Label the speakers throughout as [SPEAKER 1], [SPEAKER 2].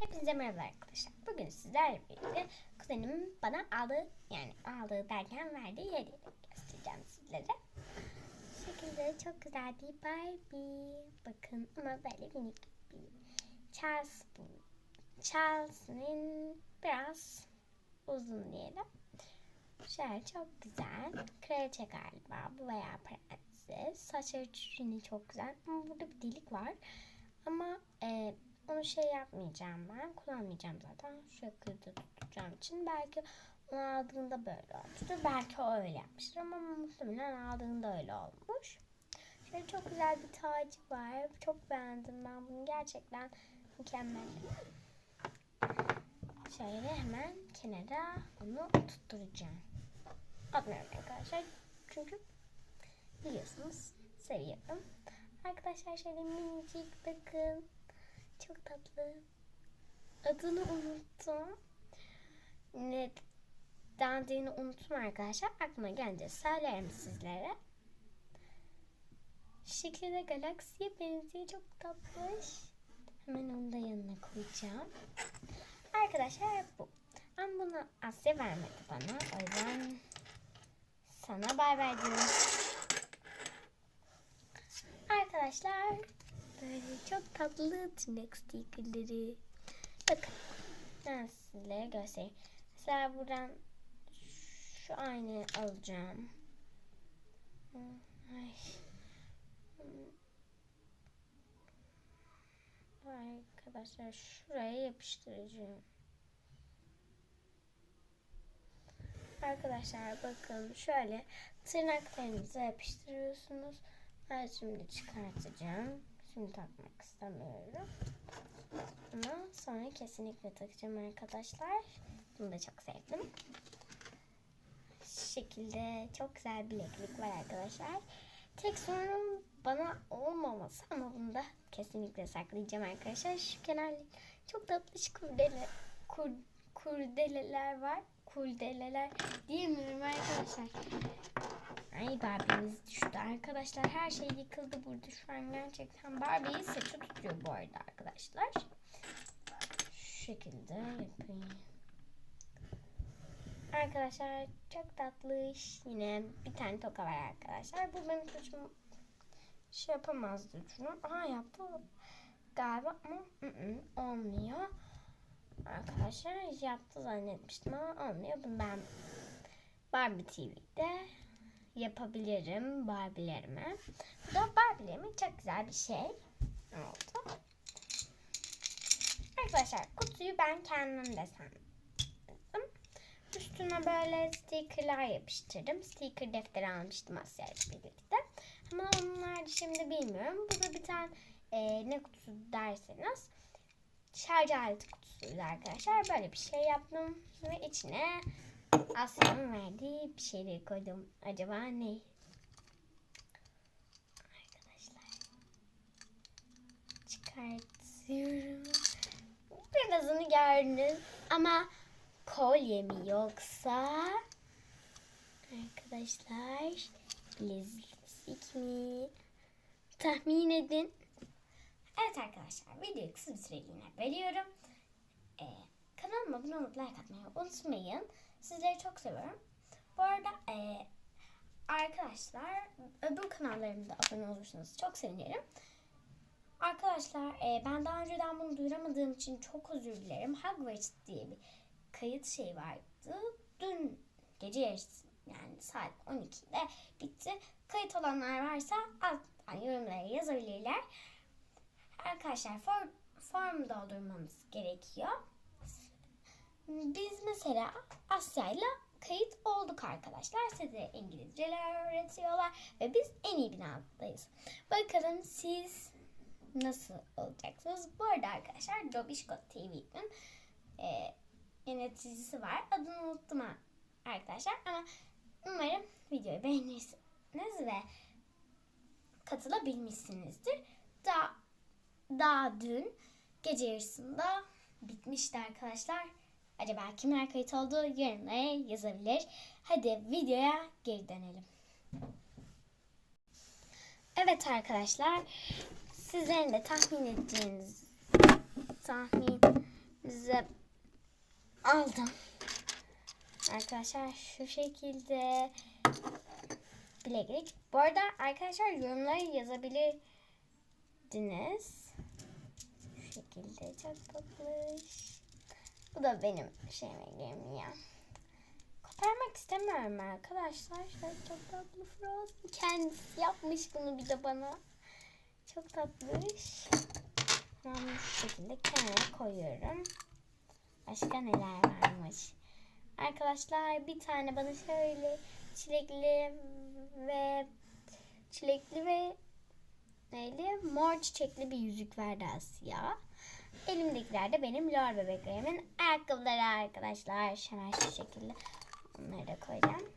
[SPEAKER 1] Hepinize merhaba arkadaşlar. Bugün sizlerle birlikte kuzenimin bana aldığı yani aldığı derken verdiği hediyeleri göstereceğim sizlere. Bu şekilde çok güzel bir Barbie. Bakın ama böyle minik bir Charles bu. Charles'ın biraz uzun diyelim. Şöyle çok güzel. Kraliçe galiba bu veya prenses. Saçları yine çok güzel. Ama burada bir delik var. Ama e, onu şey yapmayacağım ben. Kullanmayacağım zaten. Şu şekilde tutacağım için. Belki onu aldığında böyle olmuştur. Belki o öyle yapmıştır ama muhtemelen aldığında öyle olmuş. Şöyle çok güzel bir tacı var. Çok beğendim ben bunu. Gerçekten mükemmel. Şöyle hemen kenara onu tutturacağım. Atmıyorum arkadaşlar. Çünkü biliyorsunuz seviyorum. Arkadaşlar şöyle minicik bakın. Çok tatlı. Adını unuttum. Neden dediğini unuttum arkadaşlar. Aklıma gelince söylerim sizlere. Şekli galaksiye benziyor. Çok tatlış. Hemen onu da yanına koyacağım. Arkadaşlar bu. Ama bunu Asya vermedi bana. O yüzden sana bay bay diyorum. Arkadaşlar çok tatlı tırnak stikerleri. Bakın ben sizlere göstereyim. Mesela buradan şu aynayı alacağım. Ay. Arkadaşlar şuraya yapıştıracağım. Arkadaşlar bakın şöyle tırnaklarınızı yapıştırıyorsunuz. Ben şimdi çıkartacağım. Şimdi takmak istemiyorum. Ama sonra kesinlikle takacağım arkadaşlar. Bunu da çok sevdim. Şu şekilde çok güzel bileklik var arkadaşlar. Tek sorunum bana olmaması ama bunu da kesinlikle saklayacağım arkadaşlar. Şu kenar çok tatlış kurdele, kur, kurdeleler var. Kurdeleler diyemiyorum arkadaşlar. Ay Barbie'miz düştü arkadaşlar. Her şey yıkıldı burada şu an gerçekten. Barbie'yi saçı tutuyor bu arada arkadaşlar. Şu şekilde yapayım. Arkadaşlar çok tatlış. Yine bir tane toka var arkadaşlar. Bu benim saçım şey yapamazdı düşünüyorum. Aha yaptı galiba ama ı -ı, olmuyor. Arkadaşlar yaptı zannetmiştim ama olmuyor. Bunu ben Barbie TV'de yapabilirim Barbie'lerime. Bu da Barbie'lerimin çok güzel bir şey oldu. Arkadaşlar kutuyu ben kendim desendim. Üstüne böyle stickerlar yapıştırdım. Sticker defteri almıştım Asya ile birlikte. Ama onlar şimdi bilmiyorum. Burada bir tane e, ne kutusu derseniz şarj aleti kutusuydu arkadaşlar. Böyle bir şey yaptım ve içine Asya'nın verdiği bir şeyleri koydum. Acaba ne? Arkadaşlar çıkartıyorum. Birazını gördünüz ama kolye mi yoksa arkadaşlar bilezik mi? Tahmin edin. Evet arkadaşlar videoyu kısa bir süreliğine bölüyorum. Ee, kanalıma abone olup like atmayı unutmayın. Sizleri çok seviyorum. Bu arada e, arkadaşlar öbür kanallarımda abone olursanız çok sevinirim. Arkadaşlar e, ben daha önceden bunu duyuramadığım için çok özür dilerim. Hogwarts diye bir kayıt şey vardı. Dün gece yani saat 12'de bitti. Kayıt olanlar varsa alttan yorumlara yazabilirler. Arkadaşlar form, form doldurmamız gerekiyor. Biz mesela Asya'yla kayıt olduk arkadaşlar. Size İngilizceler öğretiyorlar ve biz en iyi binadayız. Bakalım siz nasıl olacaksınız? Bu arada arkadaşlar Dobişko TV'nin e, yöneticisi var. Adını unuttum ha arkadaşlar ama umarım videoyu beğenirsiniz ve katılabilmişsinizdir. Daha, daha dün gece yarısında bitmişti arkadaşlar. Acaba kimler kayıt oldu yorumlara yazabilir. Hadi videoya geri dönelim. Evet arkadaşlar sizlerin de tahmin edeceğiniz tahmin aldım. Arkadaşlar şu şekilde bileklik. Bu arada arkadaşlar yorumlara yazabilirdiniz. Şu şekilde çok tatlış. Bu da benim şeyim ya. Koparmak istemiyorum arkadaşlar. Şöyle çok tatlı Frozen. Kendisi yapmış bunu bir de bana. Çok tatlış. Ben bu şekilde kenara koyuyorum. Başka neler varmış? Arkadaşlar bir tane bana şöyle çilekli ve çilekli ve neyli mor çiçekli bir yüzük verdi Asya. Elimdekiler de benim lor bebeklerimin ayakkabıları arkadaşlar. Hemen şu şekilde onları da koyacağım.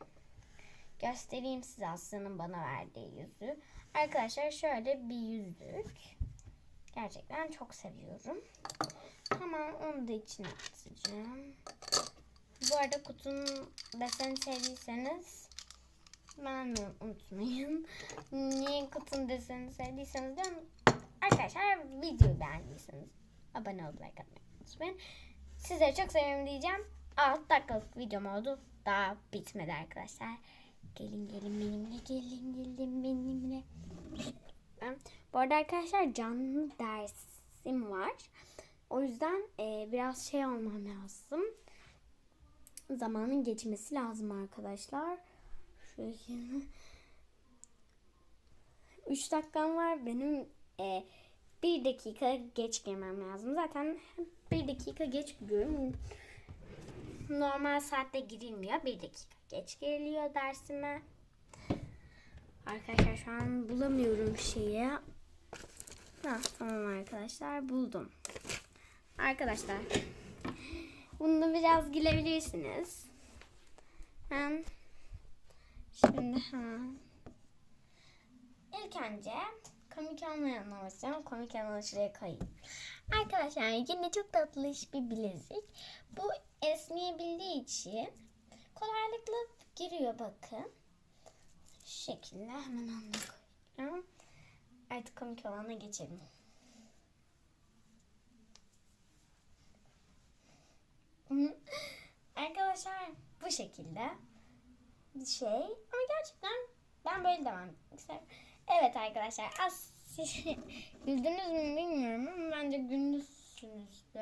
[SPEAKER 1] Göstereyim size Asya'nın bana verdiği yüzüğü. Arkadaşlar şöyle bir yüzük. Gerçekten çok seviyorum. Hemen onu da içine atacağım. Bu arada kutunun deseni sevdiyseniz beğenmeyi unutmayın. Niye kutunun deseni sevdiyseniz diyorum. Arkadaşlar videoyu beğendiyseniz abone atmayı unutmayın. Sizleri çok seviyorum diyeceğim. 6 dakikalık videom oldu. Daha bitmedi arkadaşlar. Gelin gelin benimle gelin gelin benimle. Ben- Bu arada arkadaşlar canlı dersim var. O yüzden e, biraz şey olmam lazım. Zamanın geçmesi lazım arkadaşlar. Şöyle. 3 dakikam var. Benim e, 1 dakika geç girmem lazım. Zaten 1 dakika geç giriyorum. Normal saatte girilmiyor. 1 dakika geç giriliyor dersime. Arkadaşlar şu an bulamıyorum şeyi. Ha, tamam arkadaşlar buldum. Arkadaşlar bunu biraz gülebilirsiniz. Ben şimdi hemen ilk önce komik olmayanla başlayacağım. Komik olanı şuraya koyayım. Arkadaşlar yine çok tatlış bir bilezik. Bu esneyebildiği için kolaylıkla giriyor bakın. Şu şekilde hemen onu koyacağım. Artık komik olana geçelim. Arkadaşlar bu şekilde bir şey ama gerçekten ben böyle devam isterim. Evet arkadaşlar az güldünüz mü bilmiyorum ama bence gülmüşsünüzdür.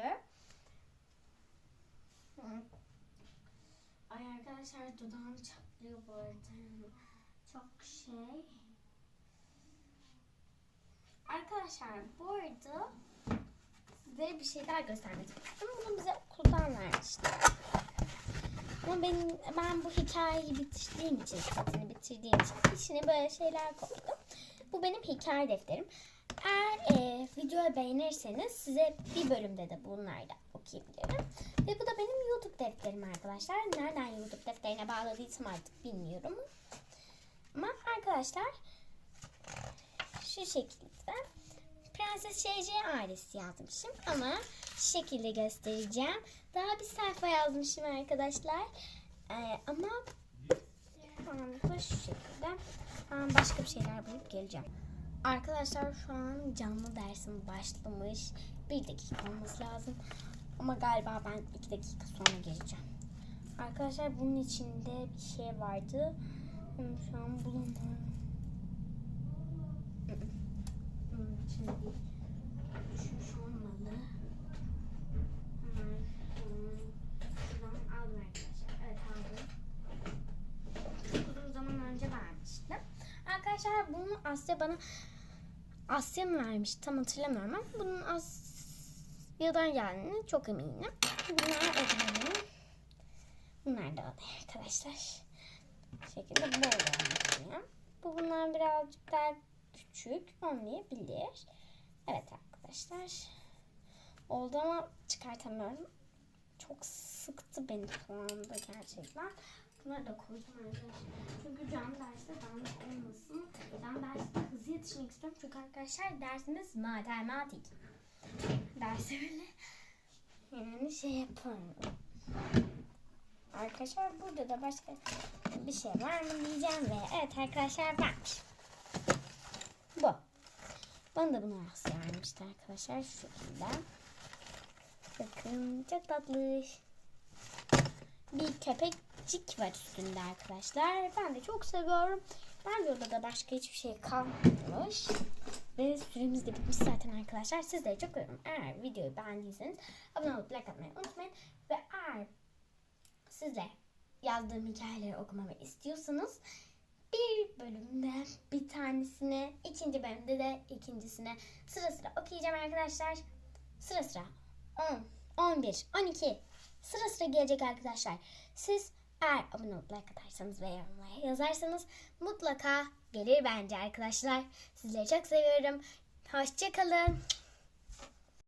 [SPEAKER 1] Hı. Ay arkadaşlar dudağım çatlıyor bu arada. Çok şey. Arkadaşlar bu arada sizlere bir şey daha göstermek istedim. Bunu bize okuldan vermişler. Ama benim, ben bu hikayeyi bitirdiğim için, bitirdiğim için içine böyle şeyler koydum. Bu benim hikaye defterim. Eğer e, videoyu beğenirseniz size bir bölümde de bunları da okuyabilirim. Ve bu da benim YouTube defterim arkadaşlar. Nereden YouTube defterine bağladıysam artık bilmiyorum. Ama arkadaşlar şu şekilde Prenses JJ ailesi yazmışım ama şu şekilde göstereceğim. Daha bir sayfa yazmışım arkadaşlar. Ee, ama anda şu şekilde başka bir şeyler bulup geleceğim. Arkadaşlar şu an canlı dersim başlamış. Bir dakika olması lazım. Ama galiba ben iki dakika sonra geleceğim. Arkadaşlar bunun içinde bir şey vardı. Ama Şu an bulamıyorum. Bunun içinde değil. Şu, şu olmalı. Hemen şunu şuradan aldım arkadaşlar. Evet aldım. Çok uzun zaman önce vermiştim. Arkadaşlar bunu Asya bana Asya mı vermiş tam hatırlamıyorum ama bunun Asya'dan geldiğini çok eminim. Bunlar ödemelim. Bunlar da aday arkadaşlar. Bu şekilde böyle anlatayım. Bu bundan birazcık daha küçük olmayabilir. Evet arkadaşlar. Oldu ama çıkartamıyorum. Çok sıktı beni şu anda gerçekten. Bunları da koydum arkadaşlar. Çünkü can derste dağınık olmasın. Can derste hızlı yetişmek istiyorum. Çünkü arkadaşlar dersimiz matematik. Dersi öyle yani şey yapıyorum. Arkadaşlar burada da başka bir şey var mı diyeceğim ve evet arkadaşlar varmış. Bu. Bana da bunu Asya vermişti arkadaşlar şu şekilde. Bakın çok tatlı. bir köpekcik var üstünde arkadaşlar. Ben de çok seviyorum. Ben de da başka hiçbir şey kalmamış. Ve süremiz de bitmiş zaten arkadaşlar. Sizleri çok seviyorum. Eğer videoyu beğendiyseniz abone olup like atmayı unutmayın. Ve eğer sizle yazdığım hikayeleri okumamı istiyorsanız bir bölümde bir tanesini, ikinci bölümde de ikincisine sıra sıra okuyacağım arkadaşlar. Sıra sıra 10, 11, 12 sıra sıra gelecek arkadaşlar. Siz eğer abone olup atarsanız ve yorumlara yazarsanız mutlaka gelir bence arkadaşlar. Sizleri çok seviyorum. Hoşçakalın.